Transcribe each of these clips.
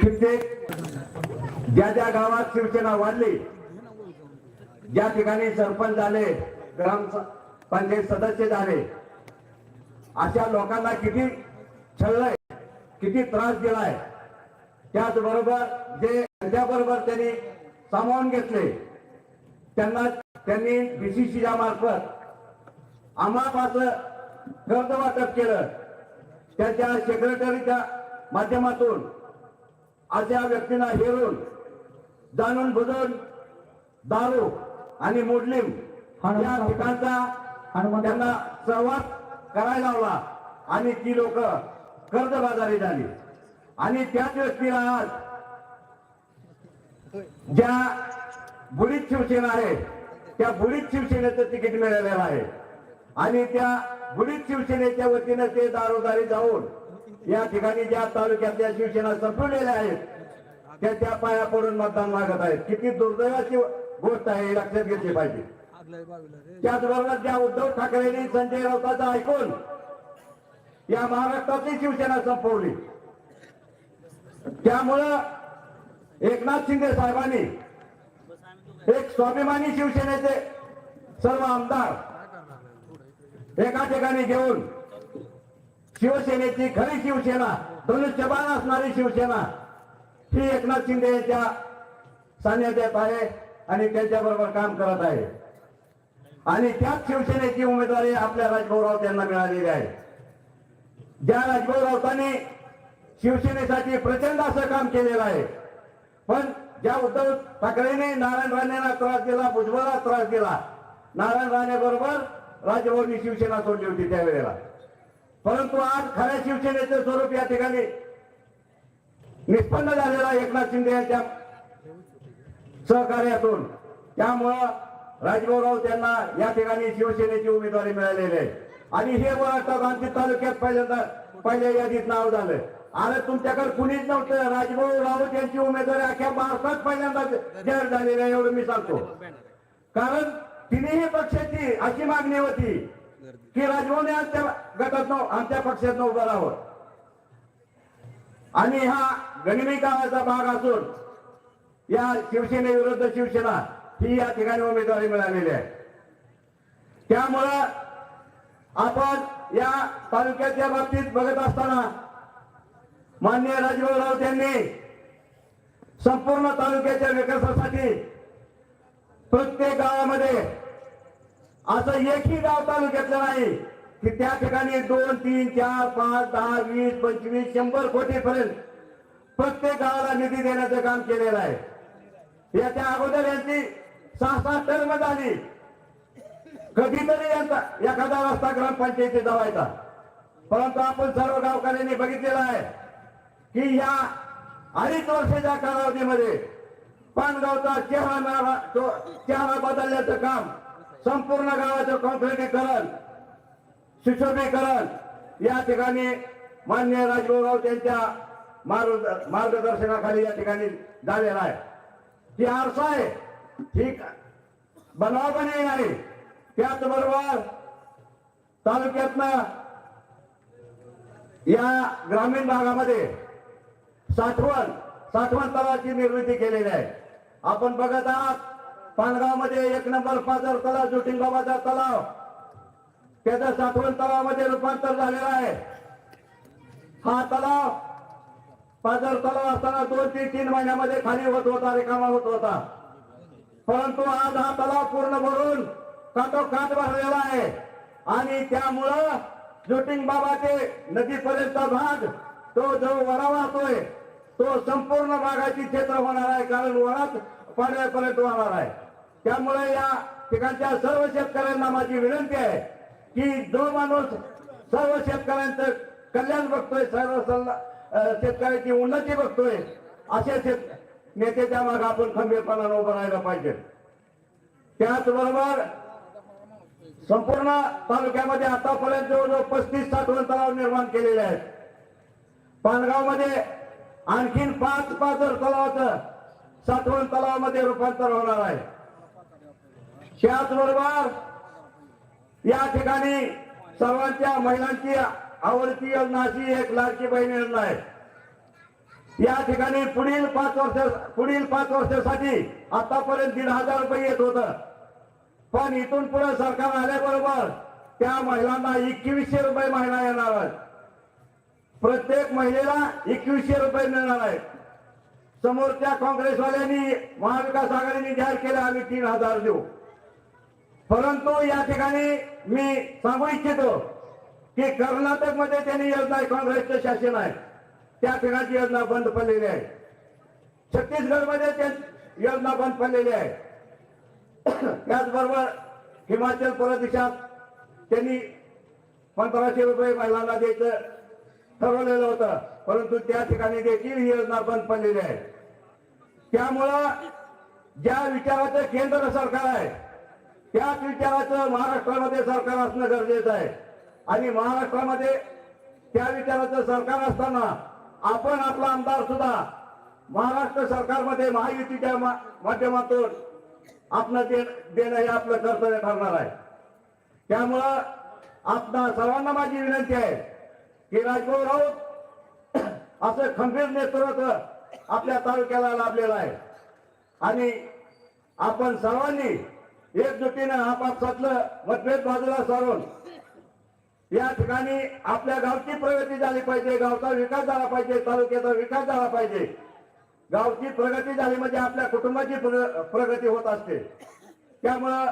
कित्येक ज्या ज्या गावात शिवसेना वाढली ज्या ठिकाणी सरपंच झाले ग्राम पंचायत सदस्य झाले अशा लोकांना किती छळलंय किती त्रास दिलाय त्याचबरोबर जे त्याबरोबर त्यांनी सामावून घेतले त्यांना त्यांनी बीसीसीच्या मार्फत आम्हाला कर्ज वाटप केलं. त्याच्या सेक्रेटरीच्या माध्यमातून अशा व्यक्तींना हेरून जाणून बुजून दारू आणि मुडलिम या ठिकाणचा त्यांना सहवास करायला लावला आणि ती लोक कर्जबाजारी झाली. आणि त्याच व्यक्तीला आज ज्या बुडीत शिवसेना आहे त्या बुडीत शिवसेनेचं तिकीट मिळालेलं आहे. आणि त्या बुडीत शिवसेनेच्या वतीनं ते दारोदारी जाऊन या ठिकाणी ज्या तालुक्यातल्या शिवसेना संपवलेल्या आहेत त्या त्या पाया पडून मतदान मागत आहेत. किती दुर्दैवाची गोष्ट आहे लक्षात घेतली पाहिजे. त्याचबरोबर ज्या उद्धव ठाकरेंनी संजय राऊताचं ऐकून या महाराष्ट्रातली शिवसेना संपवली. त्यामुळं एकनाथ शिंदे साहेबांनी एक स्वाभिमानी शिवसेनेचे सर्व आमदार एका ठिकाणी घेऊन शिवसेनेची खरी शिवसेना धनुष्यबाण असणारी शिवसेना. ही एकनाथ शिंदे यांच्या सान्निध्यात आहे आणि त्यांच्याबरोबर काम करत आहे. आणि त्याच शिवसेनेची उमेदवारी आपल्या राजभाऊराव यांना मिळालेली आहे. ज्या राजभाऊ राऊतांनी शिवसेनेसाठी प्रचंड असं काम केलेलं आहे. पण ज्या उद्धव ठाकरेने नारायण राणेला त्रास दिला भुजबळला त्रास दिला नारायण राणे बरोबर राजभाऊनी शिवसेना सोडली होती त्यावेळेला. परंतु आज खऱ्या शिवसेनेचं स्वरूप या ठिकाणी निष्पन्न झालेला एकनाथ शिंदे यांच्या सहकार्यातून. त्यामुळं राजभाऊराव त्यांना या ठिकाणी शिवसेनेची उमेदवारी मिळालेली आहे. आणि हे महाराष्ट्र आमच्या तालुक्यात पहिल्यांदा पहिल्या यादीत नाव झालं. अरे तुमच्याकडे कुणीच नव्हतं. राजभाऊ राऊत यांची उमेदवारी अख्ख्या महाराष्ट्रात पहिल्यांदा जाहीर झालेली आहे एवढं मी सांगतो. कारण तिनेही पक्षाची अशी मागणी होती की राजभाऊने आमच्या गटात आमच्या पक्षात उभं राहावं. आणि हा गनिमी गावाचा भाग असून या शिवसेनेविरुद्ध शिवसेना ही या ठिकाणी उमेदवारी मिळालेली आहे. त्यामुळं आपण या तालुक्याच्या बाबतीत बघत असताना मान्य राजभाऊ राऊत यांनी संपूर्ण तालुक्याच्या विकासासाठी प्रत्येक गावामध्ये असं एकही गाव तालुक्यातलं नाही की त्या ठिकाणी दोन तीन चार पाच दहा वीस पंचवीस शंभर कोटी पर्यंत प्रत्येक गावाला निधी देण्याचं काम केलेलं आहे. याच्या अगोदर यांची सहा सहा टर्म झाली. कधीतरी यांचा एखादा रस्ता ग्रामपंचायती जावायचा. परंतु आपण सर्व गावकऱ्यांनी बघितलेलं आहे की या अडीच वर्षाच्या कालावधीमध्ये पानगावचा चेहरा तो चेहरा बदलण्याचं काम संपूर्ण गावाचं कॉन्क्रिटीकरण सुशोभीकरण या ठिकाणी मान्य राजभाऊ राऊत यांच्या मार्ग- मार्गदर्शनाखाली या ठिकाणी झालेला आहे. ती आरसा आहे. ठीक बनावबनी आहे त्याचबरोबर तालुक्यातनं या ग्रामीण भागामध्ये साठवण साठवण तलाची निर्मिती केलेली आहे. आपण बघत आहात पानगावमध्ये एक नंबर पाजर तलाव ज्योतिंबाबाचा तलाव. त्याचा साठवण तलावामध्ये रूपांतर झालेला आहे. हा तलाव पाजर तलाव असताना दोन ते तीन महिन्यामध्ये खाली होत होता रिकामा होत होता. परंतु आज हा तलाव पूर्ण भरून काटोकाट भरलेला आहे. आणि त्यामुळं ज्योतिंग बाबाचे नदीपर्यंतचा भाग तो जो वरा वाहतोय. तो संपूर्ण भागाची क्षेत्र होणार आहे कारण वरात पाण्यापर्यंत वाहणार आहे. त्यामुळे या ठिकाणच्या सर्व शेतकऱ्यांना माझी विनंती आहे की जो माणूस सर्व शेतकऱ्यांचं कल्याण बघतोय सर्व सल्ला शेतकऱ्याची उन्नती बघतोय अशा शेत नेत्याच्या मागे आपण खंबीरपणानं उभं राहायला पाहिजे. त्याचबरोबर संपूर्ण तालुक्यामध्ये आतापर्यंत जवळजवळ पस्तीस साठवण तलाव निर्माण केलेले आहेत. पानगावमध्ये आणखीन पाच पाच तलावाचं साठवण तलावामध्ये रूपांतर होणार आहे. त्याचबरोबर या ठिकाणी सर्वांच्या महिलांची आवडती योजना अशी एक लाडकी बहीण योजना आहे. या ठिकाणी पुढील पाच वर्ष पुढील पाच वर्षासाठी आतापर्यंत दीड हजार रुपये येत होतं. पण इथून पुढे सरकार आल्याबरोबर त्या महिलांना एकवीसशे रुपये महिना येणार आहे. प्रत्येक महिलेला एकवीसशे रुपये मिळणार आहे. समोरच्या काँग्रेसवाल्यांनी महाविकास आघाडीने जाहीर केला आम्ही तीन हजार देऊ. परंतु या ठिकाणी मी सांगू इच्छितो की कर्नाटकमध्ये त्यांनी योजना काँग्रेसचं शासन आहे. त्या ठिकाणची योजना बंद पडलेली आहे. छत्तीसगडमध्ये त्या योजना बंद पडलेली आहे. त्याचबरोबर हिमाचल प्रदेशात त्यांनी पंधराशे रुपये महिलांना द्यायचं ठरवलेलं होतं. परंतु त्या ठिकाणी देखील ही योजना बंद पडलेली आहे. त्यामुळं ज्या विचाराचं केंद्र सरकार आहे त्याच विचाराचं महाराष्ट्रामध्ये सरकार असणं गरजेचं आहे. आणि महाराष्ट्रामध्ये त्या विचाराचं सरकार असताना आपण आपला आमदार सुद्धा महाराष्ट्र सरकारमध्ये महायुतीच्या मा- माध्यमातून आपलं दे- देणं हे आपलं कर्तव्य ठरणार आहे. त्यामुळं आपणा सर्वांना माझी विनंती आहे की राजभाऊ राऊत असं खंबीर नेतृत्व आपल्या तालुक्याला लाभलेलं आहे. आणि आपण सर्वांनी एकजुटीनं आपापसातलं मतभेद बाजूला सारून. या ठिकाणी आपल्या गावची प्रगती झाली पाहिजे गावचा विकास झाला पाहिजे तालुक्याचा विकास झाला पाहिजे. गावची प्रगती झाली म्हणजे आपल्या कुटुंबाची प्रगती होत असते. त्यामुळं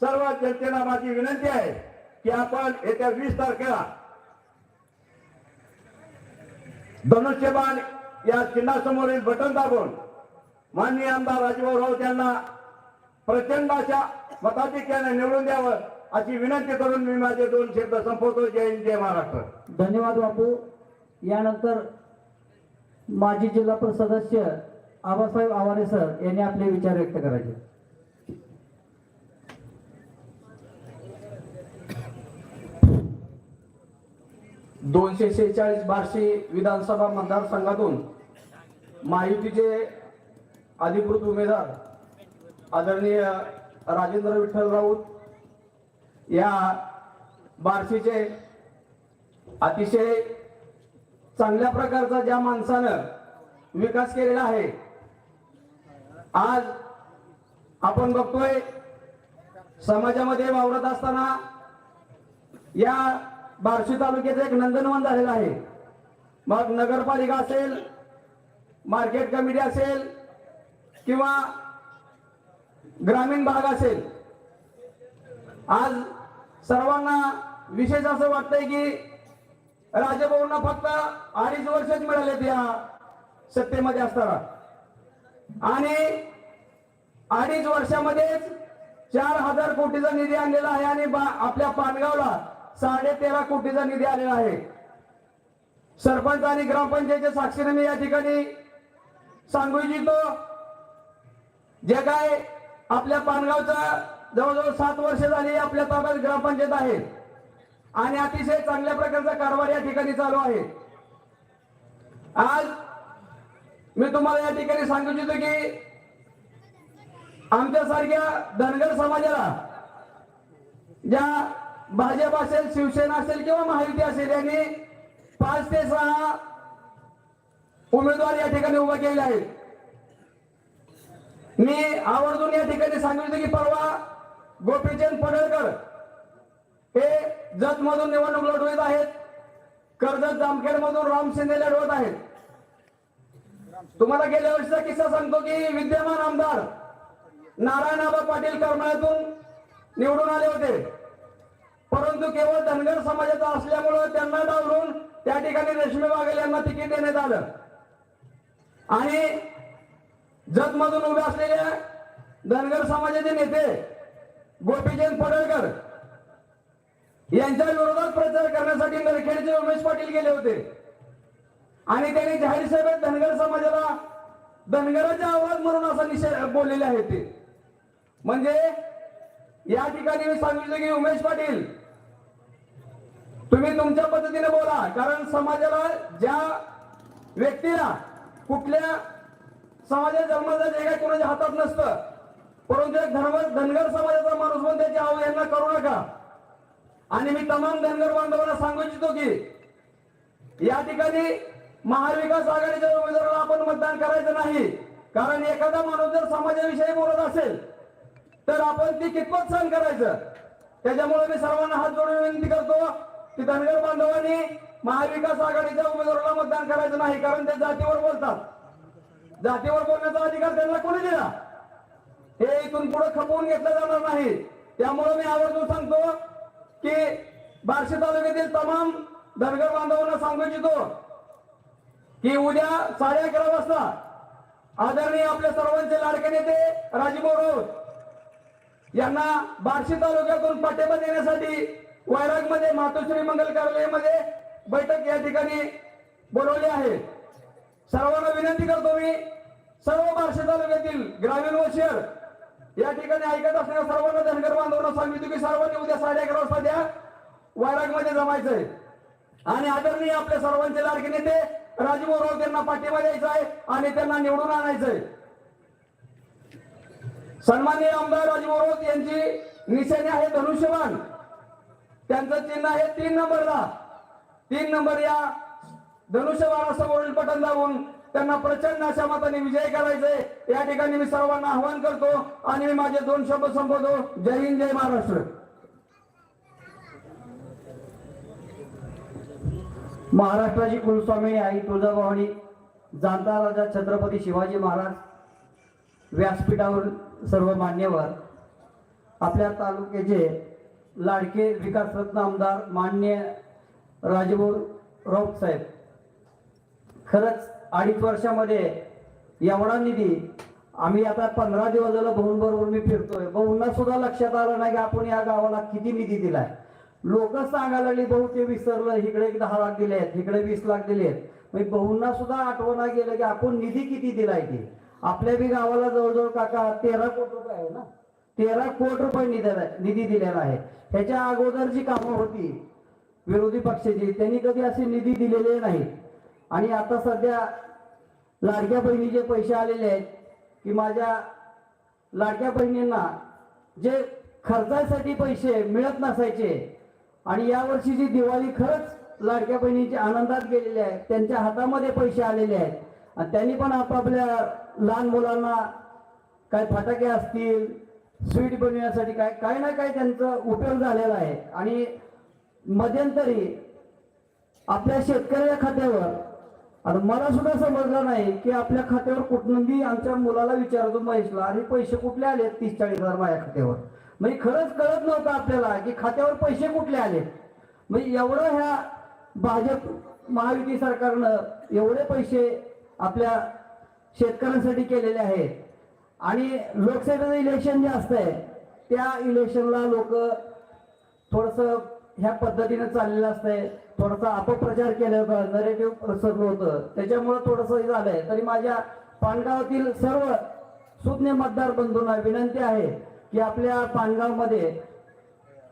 सर्व जनतेला माझी विनंती आहे की आपण येत्या वीस तारखेला धनुष्यबाण या चिन्हासमोरील बटन दाबून माननीय आमदार राजीव राऊत यांना प्रचंड अशा मताधिक्याने निवडून द्यावं अशी विनंती करून मी माझे दोन शब्द संपवतो. जय हिंद जय महाराष्ट्र. धन्यवाद बापू. यानंतर माजी जिल्हा परिषद सदस्य आबासाहेब आवारे सर यांनी आपले विचार व्यक्त करायचे. दोनशे शेहेचाळीस बार्शी विधानसभा मतदारसंघातून महायुतीचे अधिकृत उमेदवार आदरणीय राजेंद्र विठ्ठल राऊत या बार्शीचे अतिशय चांगल्या प्रकारचा ज्या माणसानं विकास केलेला आहे आज आपण बघतोय समाजामध्ये वावरत असताना या बार्शी तालुक्यात एक नंदनवन झालेलं आहे. मग नगरपालिका असेल मार्केट कमिटी असेल किंवा ग्रामीण भाग असेल. आज सर्वांना विशेष असं वाटतंय की राजभाऊंना फक्त अडीच वर्षच मिळालेत या सत्तेमध्ये असताना. आणि अडीच वर्षामध्येच चार हजार कोटीचा निधी आणलेला आहे आणि आपल्या पानगावला साडे तेरा कोटीचा निधी आलेला आहे. सरपंच आणि ग्रामपंचायतच्या साक्षीने मी या ठिकाणी सांगू इच्छितो जे काय आपल्या पानगावचा जवळजवळ सात वर्ष झाली आपल्या ताब्यात ग्रामपंचायत आहे. आणि अतिशय चांगल्या प्रकारचा कारभार या ठिकाणी चालू आहे. आज मी तुम्हाला या ठिकाणी सांगू इच्छितो की आमच्यासारख्या धनगर समाजाला ज्या भाजप असेल शिवसेना असेल किंवा महायुती असेल यांनी पाच ते सहा उमेदवार या ठिकाणी उभे केले आहेत. मी आवर्जून या ठिकाणी सांगितलं की परवा गोपीचंद पडळकर हे जतमधून निवडणूक लढवत आहेत. कर्जत जामखेड मधून राम शिंदे लढवत आहेत. तुम्हाला गेल्या वर्षीचा किस्सा सांगतो की विद्यमान आमदार नारायणआबा पाटील करमाळ्यातून निवडून आले होते. परंतु केवळ धनगर समाजाचा असल्यामुळं त्यांना डावलून त्या ठिकाणी रेशमी बागेल यांना तिकीट देण्यात आलं. आणि जतमधून उभे असलेले धनगर समाजाचे नेते गोपीचंद पडळकर यांच्या विरोधात प्रचार करण्यासाठी नरखेडचे उमेश पाटील गेले होते. आणि त्यांनी जाहीर सभेत धनगर समाजाला धनगराचा आवाज म्हणून असा निषेध बोललेले आहे ते. म्हणजे या ठिकाणी मी सांगितलं की उमेश पाटील तुम्ही तुमच्या पद्धतीने बोला कारण समाजाला ज्या व्यक्तीला कुठल्या समाजात जन्माचा जे काही कोणाच्या हातात नसतं. परंतु एक धर्म धनगर समाजाचा माणूस म्हणून त्याची अवहेलना करू नका. आणि मी तमाम धनगर बांधवांना सांगू इच्छितो की या ठिकाणी महाविकास आघाडीच्या उमेदवाराला मतदान करायचं नाही. कारण एखादा माणूस जर समाजाविषयी बोलत असेल तर आपण ती कितपत सहन करायचं? त्याच्यामुळे मी सर्वांना हात जोडून विनंती करतो की धनगर बांधवांनी महाविकास आघाडीच्या उमेदवाराला मतदान करायचं नाही कारण ते जातीवर बोलतात. जातीवर बोलण्याचा अधिकार त्यांना कोणी दिला हे इथून पुढे खपवून घेतलं जाणार नाही. त्यामुळे मी आवर्जून सांगतो की बार्शी तालुक्यातील तमाम धनगर बांधवांना सांगू इच्छितो की उद्या साडे अकरा वाजता आदरणीय आपल्या सर्वांचे लाडके नेते राजीभाऊ राऊत यांना बार्शी तालुक्यातून पाठिंबा देण्यासाठी वैरागमध्ये मातोश्री मंगल कार्यालयामध्ये बैठक या ठिकाणी बोलवली आहे. सर्वांना विनंती करतो मी सर्व बार्शी तालुक्यातील ग्रामीण व शहर या ठिकाणी ऐकत असणाऱ्या सर्वांना धनगर बांधवांना सांगितलं की सर्वांनी उद्या साडे अकरा वाजता द्या वैरागमध्ये जमायचंय. आणि आदरणीय आपल्या सर्वांचे लाडके नेते राजीव राव त्यांना पाठिंबा द्यायचा आहे आणि त्यांना निवडून आणायचंय सन्माननीय आमदार राजीव राऊत यांची निशाणी आहे धनुष्यबाण. त्यांचं चिन्ह आहे तीन नंबरला. तीन नंबर या धनुष्यबाणासमोरील बटन दाबून त्यांना प्रचंड अशा मताने विजय करायचे या ठिकाणी मी सर्वांना आव्हान करतो आणि मी माझे दोन शब्द संपवतो. जय हिंद जय महाराष्ट्र. महाराष्ट्राची कुलस्वामिनी आई तुळजाभवानी जाणता राजा छत्रपती शिवाजी महाराज व्यासपीठावर सर्व मान्यवर आपल्या तालुक्याचे लाडके विकासरत्न आमदार मान्य राजभाऊ राऊत साहेब. खरंच अडीच वर्षामध्ये एवढा निधी आम्ही आता पंधरा दिवस झालं भाऊन बरोबर मी फिरतोय. भाऊंना सुद्धा लक्षात आलं नाही की आपण या गावाला किती निधी दिलाय. लोक सांगायला लागली भाऊ ते विसरलं. इकडे एक दहा लाख दिले आहेत इकडे वीस लाख दिले आहेत. म्हणजे भाऊंना सुद्धा आठवणा गेलं की आपण निधी किती दिलाय ते. आपल्या बी गावाला जवळजवळ काका तेरा कोटी रुपये आहे ना? तेरा कोटी रुपये निधी निधी दिलेला आहे. ह्याच्या अगोदर जी कामं होती विरोधी पक्षाची त्यांनी कधी असे निधी दिलेले नाहीत. आणि आता सध्या लाडक्या बहिणीचे पैसे आलेले आहेत की माझ्या लाडक्या बहिणींना जे खर्चासाठी पैसे मिळत नसायचे आणि यावर्षी जी दिवाळी खरंच लाडक्या बहिणीच्या आनंदात गेलेली आहे. त्यांच्या हातामध्ये पैसे आलेले आहेत. आणि त्यांनी पण आपापल्या लहान मुलांना काय फटाके असतील स्वीट बनवण्यासाठी काय काय ना काय त्यांचा उपयोग झालेला आहे. आणि मध्यंतरी आपल्या शेतकऱ्या खात्यावर आता मला सुद्धा समजलं नाही की आपल्या खात्यावर कुठनंदी आमच्या मुलाला विचारतो महेशला अरे पैसे कुठले आले तीस चाळीस हजार माझ्या खात्यावर? म्हणजे खरंच कळत नव्हतं आपल्याला की खात्यावर पैसे कुठले आले म्हणजे एवढं ह्या भाजप महायुती सरकारनं एवढे पैसे आपल्या शेतकऱ्यांसाठी केलेले आहेत. आणि लोकसभेचं इलेक्शन जे असतंय त्या इलेक्शनला लोक थोडंसं ह्या पद्धतीने चाललेलं असतंय. थोडासा अपप्रचार केला होता नरेटिव्ह प्रसंग होतं. त्याच्यामुळे थोडस हे झालंय. तरी माझ्या पानगावातील सर्व सुज्ञ मतदार बंधूंना विनंती आहे की आपल्या पानगावमध्ये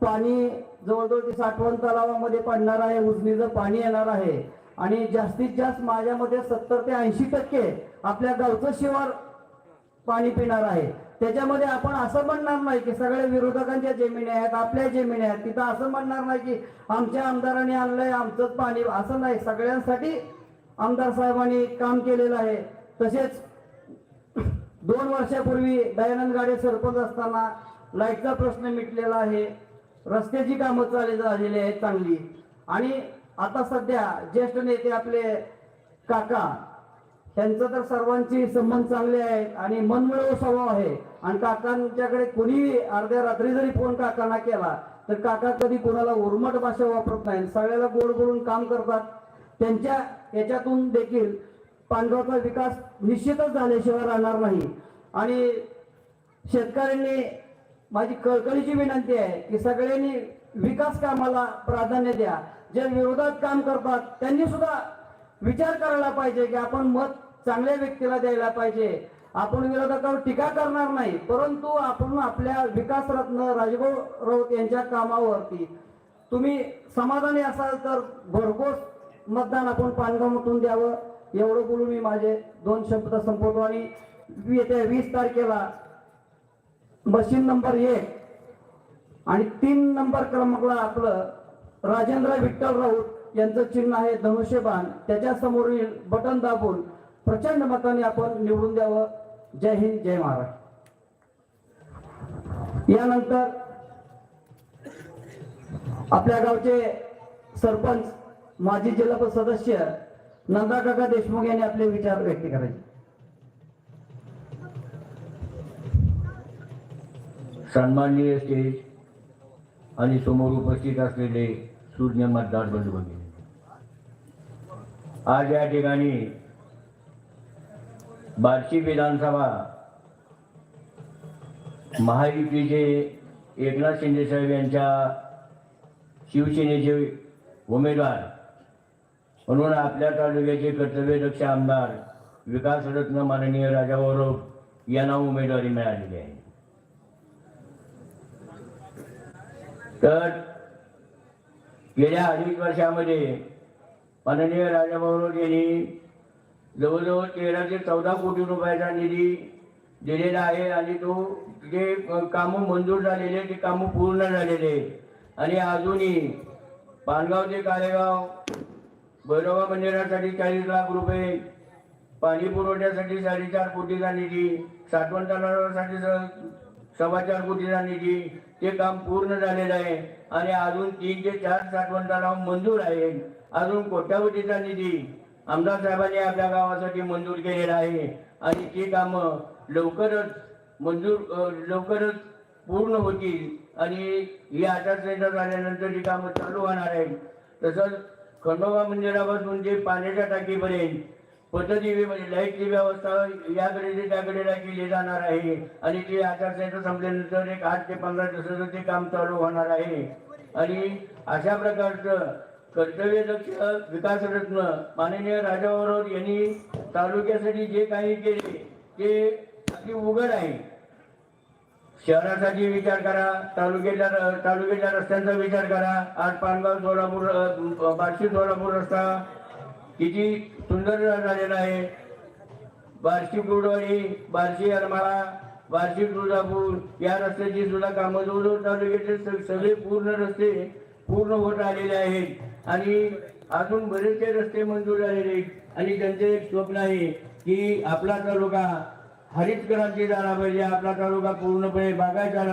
पाणी जवळजवळ ते साठवण तलावामध्ये पडणार आहे उजनीचं पाणी येणार आहे. आणि जास्तीत जास्त माझ्यामध्ये सत्तर ते ऐंशी टक्के आपल्या गावचं शिवार पाणी पिणार आहे. त्याच्यामध्ये आपण असं म्हणणार नाही की सगळ्या विरोधकांच्या जमिनी आहेत आपल्या जमिनी आहेत. तिथं असं म्हणणार नाही की आमच्या आमदारांनी आणलंय आमचंच पाणी. असं नाही. सगळ्यांसाठी आमदार साहेबांनी काम केलेलं आहे. तसेच दोन वर्षापूर्वी दयानंद गाडे सरपंच असताना लाईटचा प्रश्न मिटलेला आहे. रस्त्याची कामं चालली झालेली आहेत चांगली. आणि आता सध्या ज्येष्ठ नेते आपले काका त्यांचं तर सर्वांची संबंध चांगले आहेत आणि मनमिळव स्वभाव आहे. आणि काकांच्याकडे कोणी अर्ध्या रात्री जरी फोन काकांना केला तर काका कधी कोणाला उर्मट भाषा वापरत नाही. सगळ्याला गोड बोलून काम करतात. त्यांच्या याच्यातून देखील पांडवाचा विकास निश्चितच झाल्याशिवाय राहणार नाही. आणि शेतकऱ्यांनी माझी कळकळीची विनंती आहे की सगळ्यांनी विकास कामाला प्राधान्य द्या. जे विरोधात काम करतात त्यांनी सुद्धा विचार करायला पाहिजे की आपण मत चांगल्या व्यक्तीला द्यायला पाहिजे. आपण विरोधकावर टीका करणार नाही परंतु आपण आपल्या विकासरत्न राजभाऊ राऊत यांच्या कामावरती तुम्ही समाधानी असाल तर भरघोस मतदान आपण पानगामतून द्यावं. एवढं बोलून मी माझे दोन शब्द संपवतो आणि येत्या वीस तारखेला मशीन नंबर एक आणि तीन नंबर क्रमांकला आपलं राजेंद्र विठ्ठल राऊत यांचं चिन्ह आहे धनुष्यबाण. त्याच्या समोरील बटन दाबून प्रचंड मताने आपण निवडून द्यावं. जय हिंद जय महाराष्ट्र. यानंतर आपल्या गावचे सरपंच माजी जिल्हा परिषद सदस्य नंदाकाका देशमुख यांनी आपले विचार व्यक्त करायचे. सन्माननीय स्टेज आणि समोर उपस्थित असलेले सूर्य मतदार बंधू भगिनी आज या ठिकाणी बार्शी विधानसभा महायुतीचे एकनाथ शिंदे साहेब यांच्या शिवसेनेचे उमेदवार म्हणून आपल्या तालुक्याचे कर्तव्यदक्ष आमदार विकासरत्न माननीय राजाभाऊ यांना उमेदवारी मिळालेली आहे. तर गेल्या अडीच वर्षामध्ये माननीय राजाभाऊ यांनी जवळजवळ तेरा ते चौदा कोटी रुपयाचा निधी दिलेला आहे आणि तो जे कामं मंजूर झालेले ते कामं पूर्ण झालेले आणि अजूनही पानगाव ते काळेगाव भैरवा मंदिरासाठी चाळीस लाख रुपये पाणी पुरवठ्यासाठी साडेचार कोटीचा निधी साठवण तलावासाठी स- सव्वा चार कोटीचा निधी ते काम पूर्ण झालेलं आहे. आणि अजून तीन ते चार साठवण तलाव मंजूर आहे अजून कोट्यावधीचा निधी आमदार साहेबांनी आपल्या गावासाठी मंजूर केलेला आहे. आणि ती कामं लवकरच मंजूर लवकरच पूर्ण होतील. आणि ही आचारसंहिता झाल्यानंतर ही कामं चालू होणार आहेत. तसंच खंडोबा मंदिरापासून जे पाण्याच्या टाकीपर्यंत पद्धती म्हणजे लाईटची व्यवस्था याकडे ते त्याकडे केली जाणार आहे. आणि ते आचारसंहिता संपल्यानंतर एक आठ ते पंधरा दिवसाचं ते काम चालू होणार आहे. आणि अशा प्रकारचं कर्तव्यदक्ष विकासरत्न माननीय राजाबरोबर यांनी तालुक्यासाठी जे काही केले ते अगदी उघड आहे. शहरासाठी विचार करा तालुक्याच्या तालुक्याच्या रस्त्यांचा विचार करा. आज पानगाव सोलापूर बार्शी सोलापूर रस्ता किती सुंदर झालेला आहे. बार्शी कुडवाडी बार्शी अरमाळा बार्शी तुळजापूर या रस्त्याची सुद्धा कामं जवळजवळ तालुक्याचे सगळे पूर्ण रस्ते पूर्ण होत आलेले आहेत. आणि अजून बरेचसे रस्ते मंजूर झालेले आहेत आणि त्यांचे एक स्वप्न आहे की आपला तालुका हरित क्रांती झाला पाहिजे आपला तालुका पूर्णपणे बागायत झाला